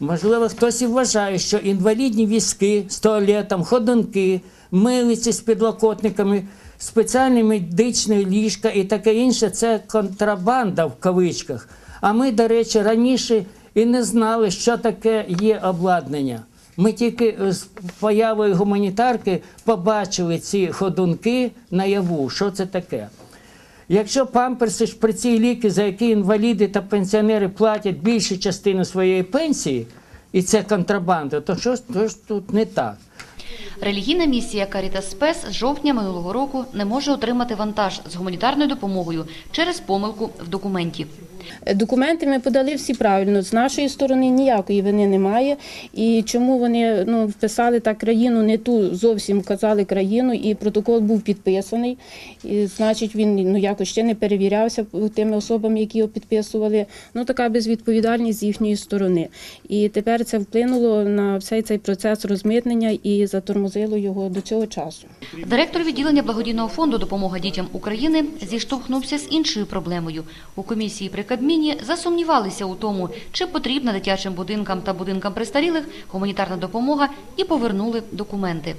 Можливо, хтось і вважає, що інвалідні візки з туалетом, ходунки, милиці з підлокотниками, спеціальні медичні ліжка і таке інше це контрабанда в кавичках. А ми, до речі, раніше і не знали, що таке є обладнання. Ми тільки е, з появою гуманітарки побачили ці ходунки наяву, що це таке. Якщо памперси, шприці і ліки, за які інваліди та пенсіонери платять більшу частину своєї пенсії, і це контрабанда, то що ж тут не так? Релігійна місія Caritas Спес з жовтня минулого року не може отримати вантаж з гуманітарною допомогою через помилку в документі. Документи ми подали всі правильно. З нашої сторони ніякої вини немає. І чому вони ну, вписали так країну, не ту зовсім вказали країну, і протокол був підписаний. І, значить, він ну, якось ще не перевірявся тими особами, які його підписували. Ну, така безвідповідальність з їхньої сторони. І тепер це вплинуло на всей цей процес розмитнення і затормозило його до цього часу. Директор відділення благодійного фонду Допомога дітям України зіштовхнувся з іншою проблемою. У комісії при Кабміні засумнівалися у тому, чи потрібна дитячим будинкам та будинкам престарілих гуманітарна допомога і повернули документи.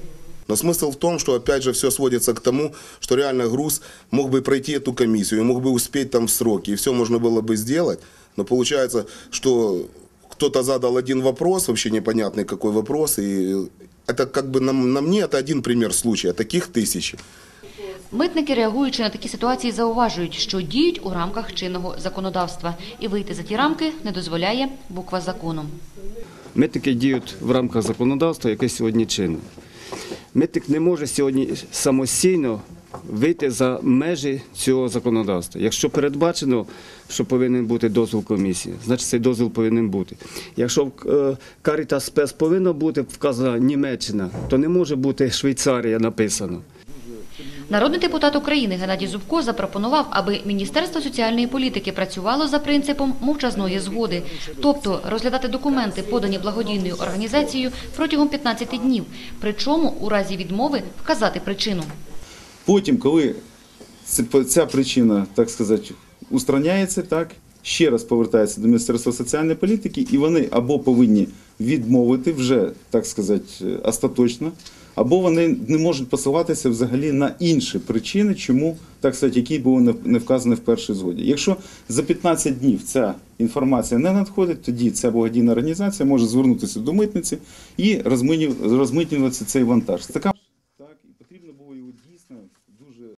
Но смысл в том, что опять же все сводится к тому, что реально груз мог бы пройти эту комиссию, и мог бы успеть там в сроки, и все можно было бы сделать. Но получается, что кто-то задал один вопрос, вообще непонятный какой вопрос, и это как бы на, на мне это один пример случая, таких тысячи. Митники, реагуючи на такі ситуації, зауважують, що діють у рамках чинного законодавства, і вийти за ті рамки не дозволяє буква закону. Митники діють в рамках законодавства, яке сьогодні чинне. Митник не може сьогодні самостійно вийти за межі цього законодавства. Якщо передбачено, що повинен бути дозвіл комісії, значить цей дозвіл повинен бути. Якщо Caritas спец повинна бути вказана Німеччина, то не може бути Швейцарія написано. Народний депутат України Геннадій Зубко запропонував, аби Міністерство соціальної політики працювало за принципом мовчазної згоди, тобто розглядати документи, подані благодійною організацією протягом 15 днів, причому у разі відмови вказати причину. Потім, коли ця причина, так сказати, устраняється, так, ще раз повертається до Міністерства соціальної політики, і вони або повинні відмовити вже, так сказати, остаточно, або вони не можуть посилатися взагалі на інші причини, чому, так сказати, які були не- вказані в першій згоді. Якщо за 15 днів ця інформація не надходить, тоді ця благодійна організація може звернутися до митниці і розмитнюватися цей вантаж.